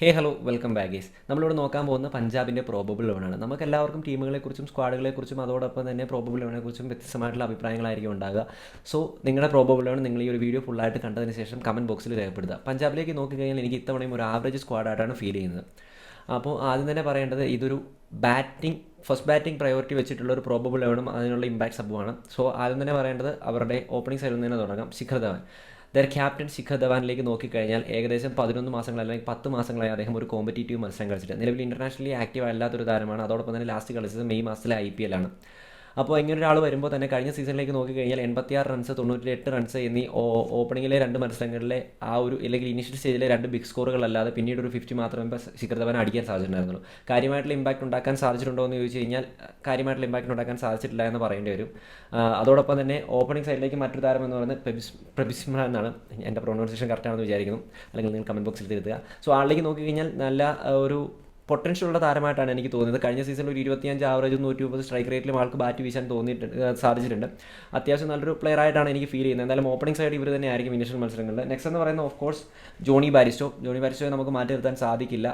ഹേ hello welcome ബാഗേസ് നമ്മളിവിടെ നോക്കാൻ പോകുന്ന പഞ്ചാബിന്റെ പ്രോബബിൾ ലെവനാണ് നമുക്ക് എല്ലാവർക്കും ടീമുകളെക്കുറിച്ചും സ്ക്വാഡുകളെക്കുറിച്ചും അതോടൊപ്പം തന്നെ പ്രോബബിൾ ലെവനെക്കുറിച്ചും വ്യത്യസ്തമായിട്ടുള്ള അഭിപ്രായങ്ങളായിരിക്കും ഉണ്ടാകുക. സോ നിങ്ങളുടെ പ്രോബബിൾ ലെവൻ നിങ്ങൾ ഈ ഒരു വീഡിയോ ഫുള്ളായിട്ട് കണ്ടതിന് ശേഷം കമന്റ് ബോക്സിൽ രേഖപ്പെടുത്തുക. പഞ്ചാബിലേക്ക് നോക്കിക്കഴിഞ്ഞാൽ എനിക്ക് ഇത്തവണയും ഒരു ആവറേജ് സ്ക്വാഡായിട്ടാണ് ഫീൽ ചെയ്യുന്നത്. അപ്പോൾ ആദ്യം തന്നെ പറയേണ്ടത് ഇതൊരു ബാറ്റിംഗ് ഫസ്റ്റ് ബാറ്റിംഗ് പ്രയോറിറ്റി വെച്ചിട്ടുള്ള ഒരു പ്രോബബിൾ ലെവനും അതിനുള്ള ഇമ്പാക്ട് സബുമാണ് സോ ആദ്യം തന്നെ പറയേണ്ടത് അവരുടെ ഓപ്പണിംഗ് സൈഡിൽ നിന്ന് തുടങ്ങാം. ശിഖർ ധവാൻ. ദർ ക്യാപ്റ്റൻ ശിഖർ ധവാനിലേക്ക് നോക്കിക്കഴിഞ്ഞാൽ ഏകദേശം പതിനൊന്ന് മാസങ്ങൾ അല്ലെങ്കിൽ പത്ത് മാസങ്ങളായി അദ്ദേഹം ഒരു കോമ്പറ്റീറ്റീവ് മത്സരം കളിച്ചിട്ട്. നിലവിൽ ഇന്റർനാഷണലി ആക്റ്റീവ് അല്ലാത്തൊരു താരമാണ്. അതോടൊപ്പം തന്നെ ലാസ്റ്റ് കളിച്ചത് മെയ് മാസത്തിലെ ഐ പി എല്ലാണ് അപ്പോൾ ഇങ്ങനെ ഒരാൾ വരുമ്പോൾ തന്നെ കഴിഞ്ഞ സീസണിലേക്ക് നോക്കിക്കഴിഞ്ഞാൽ എൺപത്തിയാറ് റൺസ് തൊണ്ണൂറ്റി എട്ട് റൺസ് എന്നീ ഓപ്പണിങ്ങിലെ രണ്ട് മത്സരങ്ങളിലെ ആ ഒരു അല്ലെങ്കിൽ ഇനിഷ്യൽ സ്റ്റേജിലെ രണ്ട് ബിഗ് സ്കോറുകളല്ലാതെ പിന്നീട് ഒരു ഫിഫ്റ്റി മാത്രമേ ശിഖർ ധവാൻ അടിക്കാൻ സാധിച്ചിട്ടുണ്ടായിരുന്നുള്ളൂ. കാര്യമായിട്ടുള്ള ഇമ്പാക്റ്റ് ഉണ്ടാക്കാൻ സാധിച്ചിട്ടുണ്ടോ എന്ന് ചോദിച്ചു കഴിഞ്ഞാൽ കാര്യമായിട്ടുള്ള ഇമ്പാക്റ്റ് ഉണ്ടാക്കാൻ സാധിച്ചിട്ടില്ല എന്ന് പറയേണ്ടി വരും. അതോടൊപ്പം തന്നെ ഓപ്പണിംഗ് സൈഡിലേക്ക് മറ്റൊരു താരം എന്ന് പറയുന്നത് പ്രബിസ് പ്രബിസ്മ എന്നാണ് എന്റെ പ്രൊണൗൺസിയേഷൻ കറക്റ്റാണെന്ന് വിചാരിക്കുന്നു. അല്ലെങ്കിൽ നിങ്ങൾ കമന്റ് ബോക്സിൽ തിരുത്തുക. സോ ആളിലേക്ക് നോക്കിക്കഴിഞ്ഞാൽ നല്ല ഒരു പൊട്ടൻഷ്യൽ ഉള്ള താരമായിട്ടാണ് എനിക്ക് തോന്നിയത്. കഴിഞ്ഞ സീസണിൽ ഒരു ഇരുപത്തിയഞ്ച് ആവറേജ് നൂറ്റി മുപ്പത് സ്ട്രൈക്ക് റേറ്റിലും ആൾക്ക് ബാറ്റ് വീശാൻ തോന്നിയിട്ടുണ്ട് സാധിച്ചിട്ടുണ്ട്. അത്യാവശ്യം നല്ലൊരു പ്ലെയർ ആയിട്ടാണ് എനിക്ക് ഫീൽ ചെയ്യുന്നത്. എന്തായാലും ഓപ്പണിംഗ് സൈഡ് ഇവർ തന്നെ ആയിരിക്കും ഇനിഷ്യൽ മത്സരങ്ങളിൽ നെക്സ്റ്റ് എന്ന് പറയുന്നത് of course Jonny Bairstow. Jonny ബാരിസ്റ്റോയെ നമുക്ക് മാറ്റി നിർത്താൻ സാധിക്കില്ല.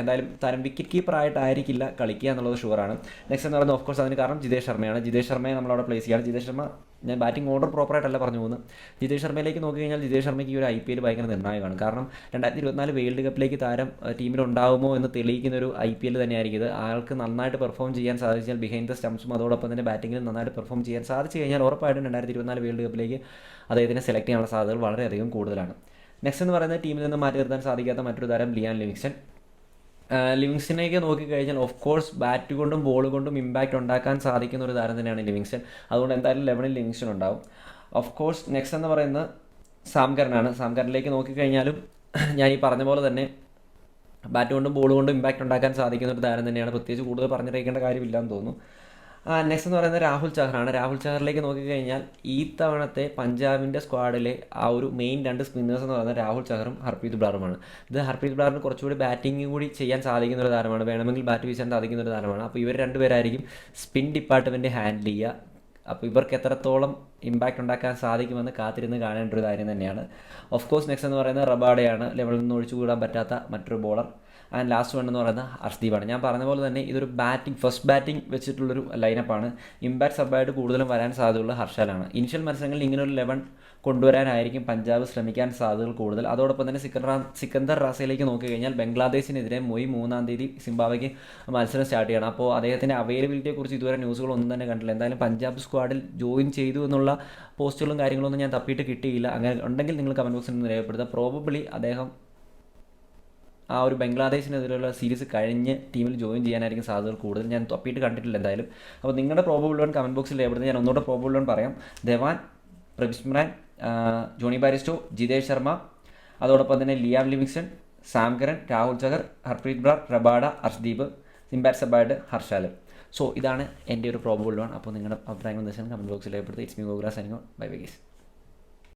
എന്തായാലും താരം വിക്കറ്റ് കീപ്പർ ആയിട്ടായിരിക്കില്ല കളിക്കുക എന്നുള്ളത് ഷുവറാണ് നെക്സ്റ്റ് എന്ന് പറയുന്നത് ഓഫ് കോഴ്സ് അതിന് കാരണം ജിതേഷ് ശർമ്മയാണ്. ജിതേഷ് ശർമ്മയെ നമ്മളവിടെ പ്ലേസ് ചെയ്യാണ് ജിതേഷ് ശർമ്മ ഞാൻ ബാറ്റിംഗ് ഓർഡർ പ്രോപ്പറായിട്ടല്ല പറഞ്ഞു പോകുന്നത്. ജിതേഷ് ശർമ്മയിലേക്ക് നോക്കി കഴിഞ്ഞാൽ ജിതേഷ് ശർമ്മയ്ക്ക് ഈ ഒരു ഐ പി എൽ ഭയങ്കര നിർണായകമാണ്. കാരണം രണ്ടായിരത്തി ഇരുപത്തിനാല് വേൾഡ് കപ്പിലേക്ക് താരം ടീമിൽ ടീമിലുണ്ടാവുമോ എന്ന് തെളിയിക്കുന്ന ഒരു ഐ പി എൽ തന്നെയായിരിക്കും ആൾക്ക് നന്നായിട്ട് പെർഫോം ചെയ്യാൻ സാധിച്ചാൽ ബിഹൈൻഡ് ദ സ്റ്റംസും അതോടൊപ്പം തന്നെ ബാറ്റിങ്ങിൽ നന്നായിട്ട് പെർഫോം ചെയ്യാൻ സാധിച്ചു കഴിഞ്ഞാൽ ഉറപ്പായിട്ടും രണ്ടായിരത്തി ഇരുപത്തിനാല് വേൾഡ് കപ്പിലേക്ക് അദ്ദേഹത്തിനെ സെലക്ട് ചെയ്യാനുള്ള സാധ്യതകൾ വളരെയധികം കൂടുതലാണ്. നെക്സ്റ്റ് എന്ന് പറയുന്നത് ടീമിൽ നിന്ന് മാറ്റി നിർത്താൻ സാധിക്കാത്ത മറ്റൊരു താരം ലിയാൻ ലിവിങ്സ്റ്റൺ. ലിവിങ്സ്റ്റണിലേക്ക് നോക്കിക്കഴിഞ്ഞാൽ ഓഫ് കോഴ്സ് ബാറ്റ് കൊണ്ടും ബോൾ കൊണ്ടും ഇമ്പാക്റ്റ് ഉണ്ടാക്കാൻ സാധിക്കുന്ന ഒരു താരം തന്നെയാണ് ലിവിങ്സ്റ്റൺ അതുകൊണ്ട് എന്തായാലും ലെവനിൽ ലിവിങ്സ്റ്റൺ ഉണ്ടാവും. ഓഫ് കോഴ്സ് നെക്സ്റ്റ് എന്ന് പറയുന്നത് സാംകരനാണ്. സാംകരനിലേക്ക് നോക്കിക്കഴിഞ്ഞാലും ഞാൻ ഈ പറഞ്ഞ പോലെ തന്നെ ബാറ്റ് കൊണ്ടും ബോൾ കൊണ്ടും ഇമ്പാക്റ്റ് ഉണ്ടാക്കാൻ സാധിക്കുന്ന ഒരു താരം തന്നെയാണ്. പ്രത്യേകിച്ച് കൂടുതൽ പറഞ്ഞിരിക്കേണ്ട കാര്യമില്ലാന്ന് തോന്നുന്നു. നെക്സ്റ്റ് എന്ന് പറയുന്നത് രാഹുൽ ചഹറാണ് രാഹുൽ ചഹറിലേക്ക് നോക്കിക്കഴിഞ്ഞാൽ ഈ തവണത്തെ പഞ്ചാബിന്റെ സ്ക്വാഡിലെ ആ ഒരു മെയിൻ രണ്ട് സ്പിന്നേഴ്സ് എന്ന് പറയുന്നത് രാഹുൽ ചഹറും ഹർപ്രീത് ബ്ലാറുമാണ് ഇത് ഹർപ്രീത് ബ്ലാറിന് കുറച്ചുകൂടി ബാറ്റിംഗ് കൂടി ചെയ്യാൻ സാധിക്കുന്ന ഒരു താരമാണ്. വേണമെങ്കിൽ ബാറ്റ് വീശാൻ സാധിക്കുന്ന ഒരു താരമാണ്. അപ്പോൾ ഇവർ രണ്ടുപേരായിരിക്കും സ്പിൻ ഡിപ്പാർട്ട്മെന്റ് ഹാൻഡിൽ ചെയ്യുക. അപ്പോൾ ഇവർക്ക് എത്രത്തോളം ഇമ്പാക്റ്റ് ഉണ്ടാക്കാൻ സാധിക്കുമെന്ന് കാത്തിരുന്ന് കാണേണ്ട ഒരു കാര്യം തന്നെയാണ്. ഓഫ് കോഴ്സ് നെക്സ്റ്റ് എന്ന് പറയുന്നത് റബാഡയാണ്. ലെവലിൽ നിന്ന് ഒഴിച്ചുകൂടാൻ പറ്റാത്ത മറ്റൊരു ബോളർ ആൻഡ് ലാസ്റ്റ് വൺ എന്ന് പറയുന്നത് ഹർഷ്ദീപാണ് ഞാൻ പറഞ്ഞ പോലെ തന്നെ ഇതൊരു ബാറ്റിംഗ് ഫസ്റ്റ് ബാറ്റിംഗ് വെച്ചിട്ടുള്ളൊരു ലൈനപ്പാണ് ഇമ്പാക്ട് സബായിട്ട് കൂടുതലും വരാൻ സാധ്യതയുള്ള ഹർഷാലാണ്. ഇനിഷ്യൽ മത്സരങ്ങളിൽ ഇങ്ങനെ ഒരു ലെവൻ കൊണ്ടുവരാനായിരിക്കും പഞ്ചാബ് ശ്രമിക്കാൻ സാധ്യതകൾ കൂടുതൽ. അതോടൊപ്പം തന്നെ സിക്കന്ദർ സിക്കന്ദർ റാസയിലേക്ക് നോക്കിക്കഴിഞ്ഞാൽ ബംഗ്ലാദേശിനെതിരെ മൊയ് മൂന്നാം തീയതി സിംബാബ്വയ്ക്ക് മത്സരം സ്റ്റാർട്ട് ചെയ്യണം. അപ്പോൾ അദ്ദേഹത്തിന്റെ അവൈലബിലിറ്റിയെക്കുറിച്ച് ഇതുവരെ ന്യൂസുകളൊന്നും തന്നെ കണ്ടില്ല എന്തായാലും പഞ്ചാബ് സ്ക്വാഡിൽ ജോയിൻ ചെയ്തു എന്നുള്ള പോസ്റ്റുകളും കാര്യങ്ങളൊന്നും ഞാൻ തപ്പിയിട്ട് കിട്ടിയില്ല. അങ്ങനെ ഉണ്ടെങ്കിൽ നിങ്ങൾ കമന്റ് ബോക്സിൽ നിന്ന് രേഖപ്പെടുത്തുക. പ്രോബബിളി അദ്ദേഹം ആ ഒരു ബംഗ്ലാദേശിനെതിരെയുള്ള സീരീസ് കഴിഞ്ഞ് ടീമിൽ ജോയിൻ ചെയ്യാനായിരിക്കും സാധ്യതകൾ കൂടുതൽ. ഞാൻ തൊപ്പിയിട്ട് കണ്ടിട്ടില്ല എന്തായാലും. അപ്പോൾ നിങ്ങളുടെ പ്രോബബിൾ വൺ കമന്റ് ബോക്സിൽ എവിടുന്ന് ഞാൻ ഒന്നുകൂടെ പ്രോബബിൾ വൺ പറയാം. ധവാൻ പ്രവിസ്മരാൻ ജോണി ബാരിസ്റ്റോ ജിതേഷ് ശർമ്മ അതോടൊപ്പം തന്നെ Liam Livingstone Sam Curran Rahul ജഗർ Harpreet Brar Rabada Harshdeep സിംബാറ്റ് സബാഡ് ഹർഷാൽ സോ ഇതാണ് എന്റെ ഒരു പ്രോബബിൾ വൺ അപ്പോൾ നിങ്ങളുടെ അഭിപ്രായങ്ങൾ വെച്ചാൽ കമന്റ് ബോക്സിൽ ഏർപ്പെടുത്തി ഇറ്റ്സ് മീ ഗോഗ്രാസ് അനുഗോ ബൈ ബൈ ഗീസ്